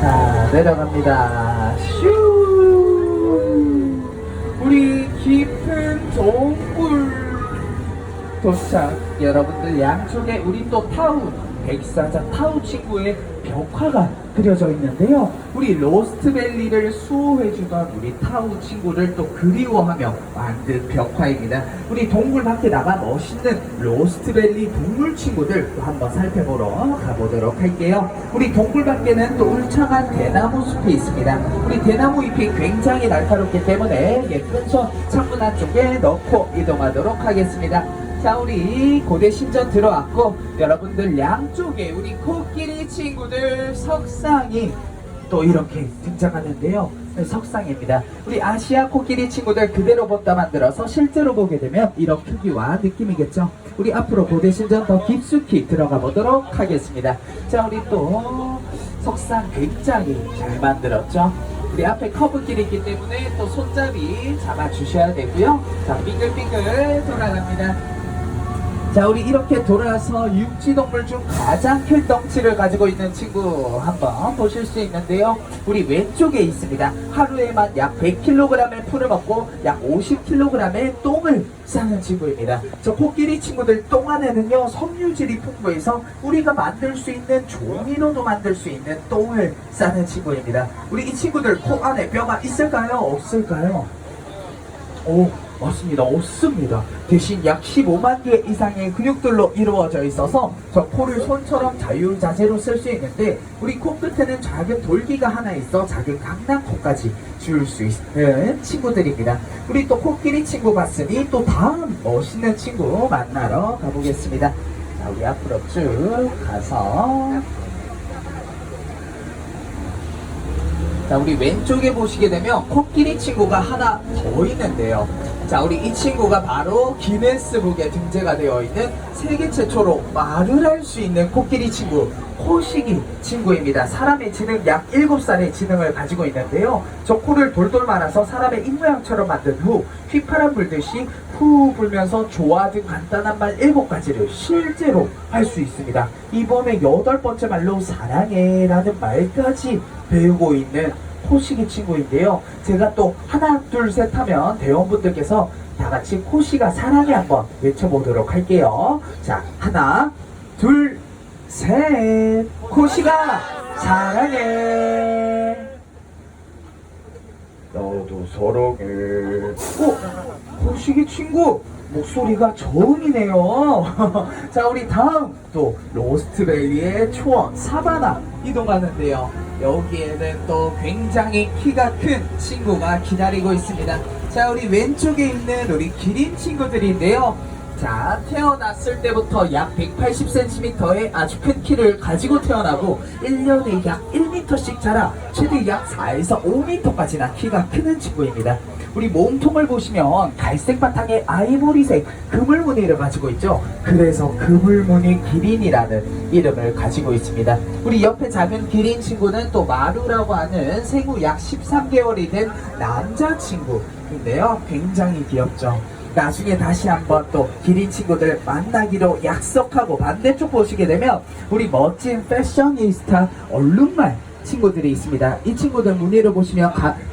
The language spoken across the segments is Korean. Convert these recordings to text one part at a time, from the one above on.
자, 내려갑니다. 슈! 우리 깊은 동굴 도착. 여러분들 양쪽에 우리 또 타우, 백사자 타우 친구의 벽화가 그려져 있는데요. 우리 로스트밸리를 수호해주던 우리 타우 친구를 또 그리워하며 만든 벽화입니다. 우리 동굴 밖에 나가 멋있는 로스트밸리 동물 친구들 또 한번 살펴보러 가보도록 할게요. 우리 동굴 밖에는 또 울창한 대나무 숲이 있습니다. 우리 대나무 잎이 굉장히 날카롭기 때문에 예쁜 손 창문 안쪽에 넣고 이동하도록 하겠습니다. 자 우리 고대 신전 들어왔고 여러분들 양쪽에 우리 코끼리 친구들 석상이 또 이렇게 등장하는데요. 네, 석상입니다. 우리 아시아 코끼리 친구들 그대로 본다 만들어서 실제로 보게 되면 이런 크기와 느낌이겠죠? 우리 앞으로 고대 신전 더 깊숙이 들어가 보도록 하겠습니다. 자 우리 또 석상 굉장히 잘 만들었죠? 우리 앞에 커브길이 있기 때문에 또 손잡이 잡아주셔야 되고요. 자 빙글빙글 돌아갑니다 자 우리 이렇게 돌아서 육지동물 중 가장 큰 덩치를 가지고 있는 친구 한번 보실 수 있는데요. 우리 왼쪽에 있습니다. 하루에만 약 100kg의 풀을 먹고 약 50kg의 똥을 싸는 친구입니다. 저 코끼리 친구들 똥 안에는요 섬유질이 풍부해서 우리가 만들 수 있는 종이로도 만들 수 있는 똥을 싸는 친구입니다. 우리 이 친구들 코 안에 뼈가 있을까요? 없을까요? 오, 맞습니다. 없습니다. 대신 약 15만 개 이상의 근육들로 이루어져 있어서 저 코를 손처럼 자유자재로 쓸 수 있는데 우리 코끝에는 작은 돌기가 하나 있어 작은 강낭코까지 줄수 있는 친구들입니다. 우리 또 코끼리 친구 봤으니 또 다음 멋있는 친구 만나러 가보겠습니다. 자, 우리 앞으로 쭉 가서 자, 우리 왼쪽에 보시게 되면 코끼리 친구가 하나 더 있는데요. 자, 우리 이 친구가 바로 기네스북에 등재가 되어 있는 세계 최초로 말을 할 수 있는 코끼리 친구, 코시기 친구입니다. 사람의 지능 약 7살의 지능을 가지고 있는데요. 저 코를 돌돌 말아서 사람의 입모양처럼 만든 후 휘파람 불듯이 후 불면서 좋아 등 간단한 말 7가지를 실제로 할 수 있습니다. 이번에 여덟 번째 말로 사랑해 라는 말까지 배우고 있는 코시기 친구인데요. 제가 또 하나 둘 셋 하면 대원분들께서 다 같이 코시가 사랑해 한번 외쳐보도록 할게요. 자 하나 둘 셋 코시가 사랑해 너도 사랑해 오 코시기 친구 목소리가 저음이네요. 자, 우리 다음 또 로스트밸리의 초원 사바나 이동하는데요. 여기에는 또 굉장히 키가 큰 친구가 기다리고 있습니다. 자, 우리 왼쪽에 있는 우리 기린 친구들인데요. 자, 태어났을 때부터 약 180cm의 아주 큰 키를 가지고 태어나고 1년에 약 1m씩 자라 최대 약 4에서 5m까지나 키가 크는 친구입니다. 우리 몸통을 보시면 갈색 바탕에 아이보리색 그물 무늬를 가지고 있죠. 그래서 그물 무늬 기린이라는 이름을 가지고 있습니다. 우리 옆에 작은 기린 친구는 또 마루라고 하는 생후 약 13개월이 된 남자친구인데요. 굉장히 귀엽죠. 나중에 다시 한번 또 기린 친구들 만나기로 약속하고 반대쪽 보시게 되면 우리 멋진 패셔니스타 얼룩말 친구들이 있습니다. 이 친구들 무늬를 보시면 가, 가,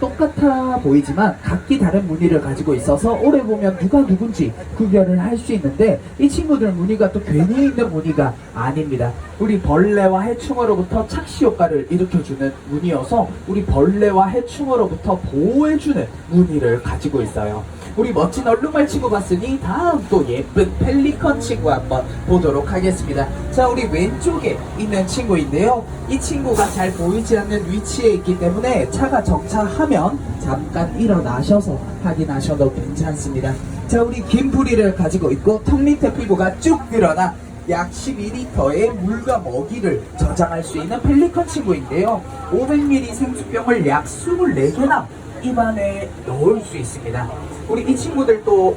똑같아 보이지만 각기 다른 무늬를 가지고 있어서 오래 보면 누가 누군지 구별을 할 수 있는데 이 친구들 무늬가 또 괜히 있는 무늬가 아닙니다. 우리 벌레와 해충으로부터 착시 효과를 일으켜주는 무늬여서 우리 벌레와 해충으로부터 보호해주는 무늬를 가지고 있어요. 우리 멋진 얼룩말 친구 봤으니 다음 또 예쁜 펠리컨 친구 한번 보도록 하겠습니다. 자, 우리 왼쪽에 있는 친구인데요. 이 친구가 잘 보이지 않는 위치에 있기 때문에 차가 정차하면 잠깐 일어나셔서 확인하셔도 괜찮습니다. 자, 우리 긴 부리를 가지고 있고 턱 밑에 피부가 쭉 늘어나 약 12리터의 물과 먹이를 저장할 수 있는 펠리컨 친구인데요. 500ml 생수병을 약 24개나 입안에 넣을 수 있습니다. 우리 이 친구들도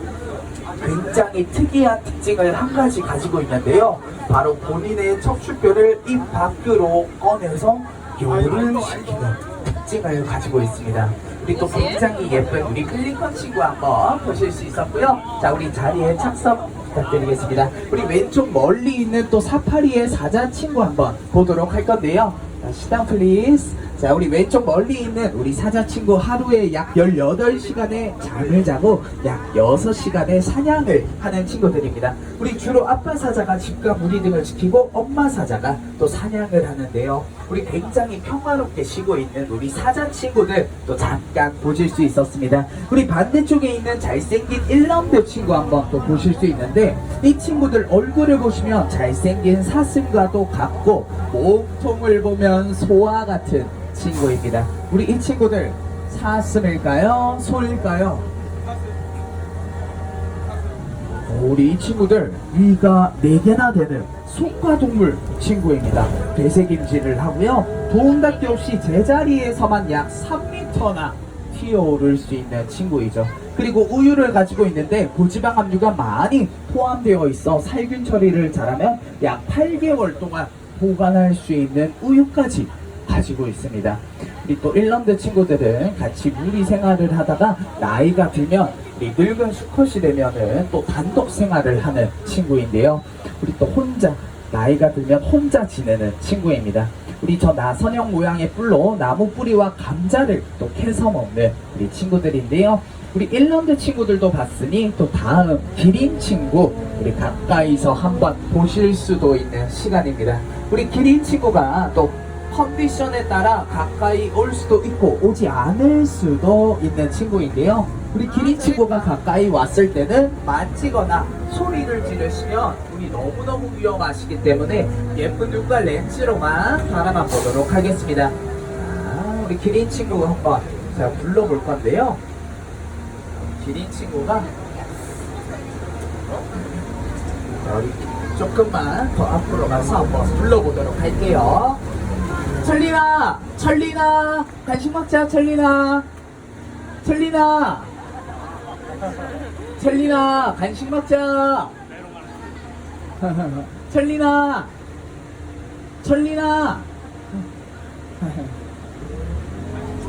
굉장히 특이한 특징을 한 가지 가지고 있는데요. 바로 본인의 척추뼈를 입 밖으로 꺼내서 요른시키는 특징을 가지고 있습니다. 우리 또 굉장히 예쁜 우리 클리컨 친구 한번 보실 수 있었고요. 자, 우리 자리에 착석 부탁드리겠습니다. 우리 왼쪽 멀리 있는 또 사파리의 사자 친구 한번 보도록 할 건데요. 자, 시당 플리즈. 자, 우리 왼쪽 멀리 있는 우리 사자 친구 하루에 약 18시간의 잠을 자고 약 6시간의 사냥을 하는 친구들입니다. 우리 주로 아빠 사자가 집과 무리 등을 지키고 엄마 사자가 또 사냥을 하는데요. 우리 굉장히 평화롭게 쉬고 있는 우리 사자 친구들 또 잠깐 보실 수 있었습니다. 우리 반대쪽에 있는 잘생긴 일남배 친구 한번 또 보실 수 있는데 이 친구들 얼굴을 보시면 잘생긴 사슴과도 같고 몸통을 보면 소와 같은 친구입니다. 우리 이 친구들 사슴일까요? 소일까요? 우리 이 친구들 위가 4개나 되는 속과 동물 친구입니다. 되새김질을 하고요. 도움닫기 없이 제자리에서만 약 3m나 튀어오를 수 있는 친구이죠. 그리고 우유를 가지고 있는데 고지방 함유가 많이 포함되어 있어 살균 처리를 잘하면 약 8개월 동안 보관할 수 있는 우유까지 가지고 있습니다. 우리 또 일런드 친구들은 같이 무리 생활을 하다가 나이가 들면 우리 늙은 수컷이 되면은 또 단독 생활을 하는 친구인데요. 우리 또 혼자 나이가 들면 혼자 지내는 친구입니다. 우리 저 나선형 모양의 뿔로 나무 뿌리와 감자를 또 캐서 먹는 우리 친구들인데요. 우리 일런드 친구들도 봤으니 또 다음 기린 친구 우리 가까이서 한번 보실 수도 있는 시간입니다. 우리 기린 친구가 또 컨디션에 따라 가까이 올 수도 있고 오지 않을 수도 있는 친구인데요. 우리 기린 친구가 가까이 왔을 때는 만지거나 소리를 지르시면 우리 너무너무 위험하시기 때문에 예쁜 눈과 렌즈로만 바라만 보도록 하겠습니다. 자, 우리 기린 친구 한번 제가 불러볼 건데요. 기린 친구가 조금만 더 앞으로 가서 한번 불러보도록 할게요. 철리나, 철리나, 간식 먹자, 철리나, 철리나, 철리나, 간식 먹자. 철리나, 철리나.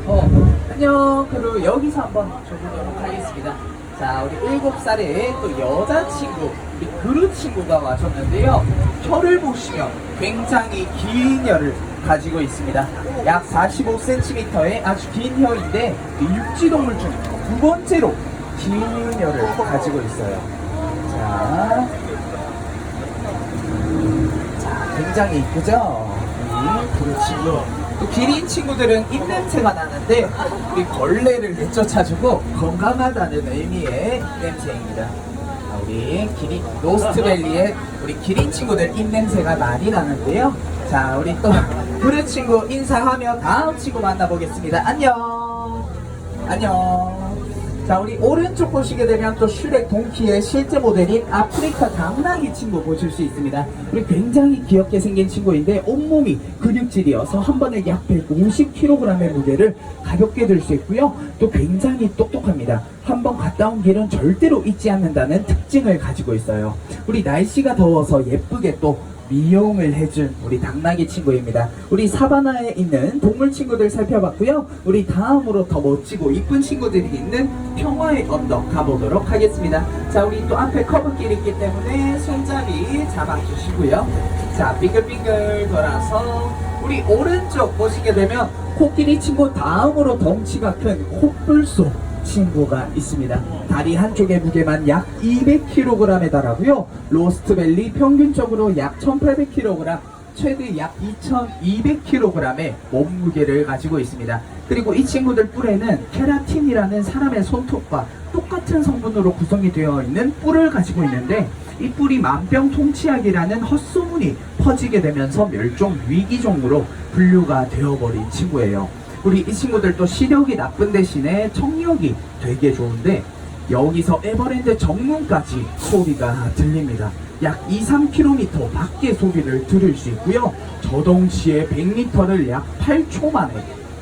어, 안녕. 그리고 여기서 한번 줘보도록 하겠습니다. 자, 우리 일곱 살의 또 여자친구, 우리 그루 친구가 와줬는데요. 혀를 보시면 굉장히 긴 혀를 가지고 있습니다. 약 45cm의 아주 긴 혀인데 이 육지동물 중 두 번째로 긴 혀를 가지고 있어요. 자, 자, 굉장히 이쁘죠? 이 그루 친구. 또 기린 친구들은 입냄새가 나는데 우리 벌레를 내쫓아주고 건강하다는 의미의 냄새입니다. 자, 우리 기린 로스트밸리의 우리 기린 친구들 입냄새가 많이 나는데요. 자, 우리 또 그루 친구 인사하며 다음 친구 만나보겠습니다. 안녕. 안녕. 자, 우리 오른쪽 보시게 되면 또 슈렉 동키의 실제 모델인 아프리카 당나귀 친구 보실 수 있습니다. 우리 굉장히 귀엽게 생긴 친구인데 온몸이 근육질이어서 한 번에 약 150kg의 무게를 가볍게 들 수 있고요. 또 굉장히 똑똑합니다. 한번 갔다 온 길은 절대로 잊지 않는다는 특징을 가지고 있어요. 우리 날씨가 더워서 예쁘게 또 미용을 해준 우리 당나귀 친구입니다. 우리 사바나에 있는 동물 친구들 살펴봤고요. 우리 다음으로 더 멋지고 이쁜 친구들이 있는 평화의 언덕 가보도록 하겠습니다. 자, 우리 또 앞에 커브길 있기 때문에 손잡이 잡아주시고요. 자, 빙글빙글 돌아서 우리 오른쪽 보시게 되면 코끼리 친구 다음으로 덩치가 큰 코뿔소 친구가 있습니다. 다리 한쪽의 무게만 약 200kg에 달하고요. 로스트밸리 평균적으로 약 1800kg, 최대 약 2200kg의 몸무게를 가지고 있습니다. 그리고 이 친구들 뿔에는 케라틴이라는 사람의 손톱과 똑같은 성분으로 구성이 되어 있는 뿔을 가지고 있는데 이 뿔이 만병통치약이라는 헛소문이 퍼지게 되면서 멸종 위기종으로 분류가 되어버린 친구예요. 우리 이 친구들도 시력이 나쁜 대신에 청력이 되게 좋은데 여기서 에버랜드 정문까지 소리가 들립니다. 약 2, 3km 밖의 소리를 들을 수 있고요. 저동시에 100m를 약 8초 만에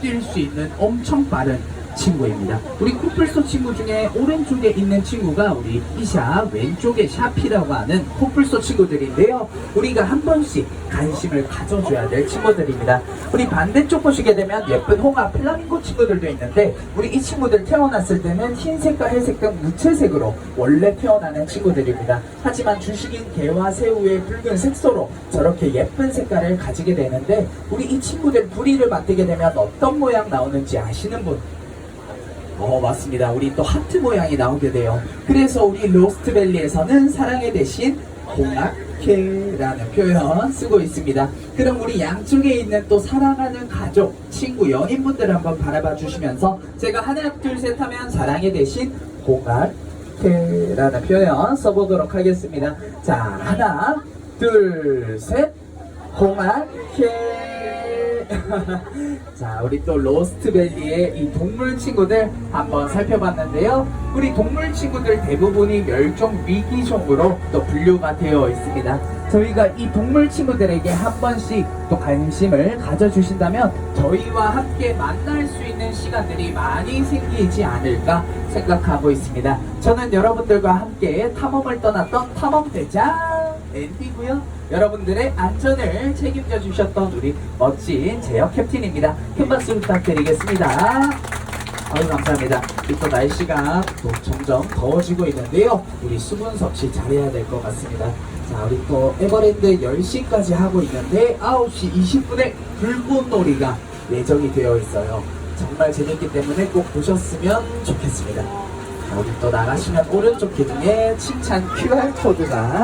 뛸 수 있는 엄청 빠른 친구입니다. 우리 코뿔소 친구 중에 오른쪽에 있는 친구가 우리 이샤, 왼쪽에 샤피라고 하는 코뿔소 친구들인데요. 우리가 한 번씩 관심을 가져줘야 될 친구들입니다. 우리 반대쪽 보시게 되면 예쁜 홍아 플라밍고 친구들도 있는데 우리 이 친구들 태어났을 때는 흰색과 회색 등 무채색으로 원래 태어나는 친구들입니다. 하지만 주식인 개와 새우의 붉은 색소로 저렇게 예쁜 색깔을 가지게 되는데 우리 이 친구들 부리를 만들게 되면 어떤 모양 나오는지 아시는 분? 어 맞습니다. 우리 또 하트 모양이 나오게 돼요. 그래서 우리 로스트밸리에서는 사랑의 대신 공학회라는 표현 쓰고 있습니다. 그럼 우리 양쪽에 있는 또 사랑하는 가족, 친구, 연인분들 한번 바라봐 주시면서 제가 하나 둘 셋 하면 사랑의 대신 공학회라는 표현 써보도록 하겠습니다. 자 하나 둘 셋 공학회 자, 우리 또 로스트밸리의 이 동물 친구들 한번 살펴봤는데요. 우리 동물 친구들 대부분이 멸종 위기종으로 또 분류가 되어 있습니다. 저희가 이 동물 친구들에게 한 번씩 또 관심을 가져주신다면 저희와 함께 만날 수 있는 시간들이 많이 생기지 않을까 생각하고 있습니다. 저는 여러분들과 함께 탐험을 떠났던 탐험대장 앤디고요. 여러분들의 안전을 책임져 주셨던 우리 멋진 제역 캡틴입니다. 큰 박수 부탁드리겠습니다. 아유 감사합니다. 또 날씨가 또 점점 더워지고 있는데요. 우리 수분 섭취 잘해야 될 것 같습니다. 자 우리 또 에버랜드 10시까지 하고 있는데 9시 20분에 불꽃놀이가 예정이 되어 있어요. 정말 재밌기 때문에 꼭 보셨으면 좋겠습니다. 자, 우리 또 나가시면 오른쪽 기둥에 칭찬 QR코드가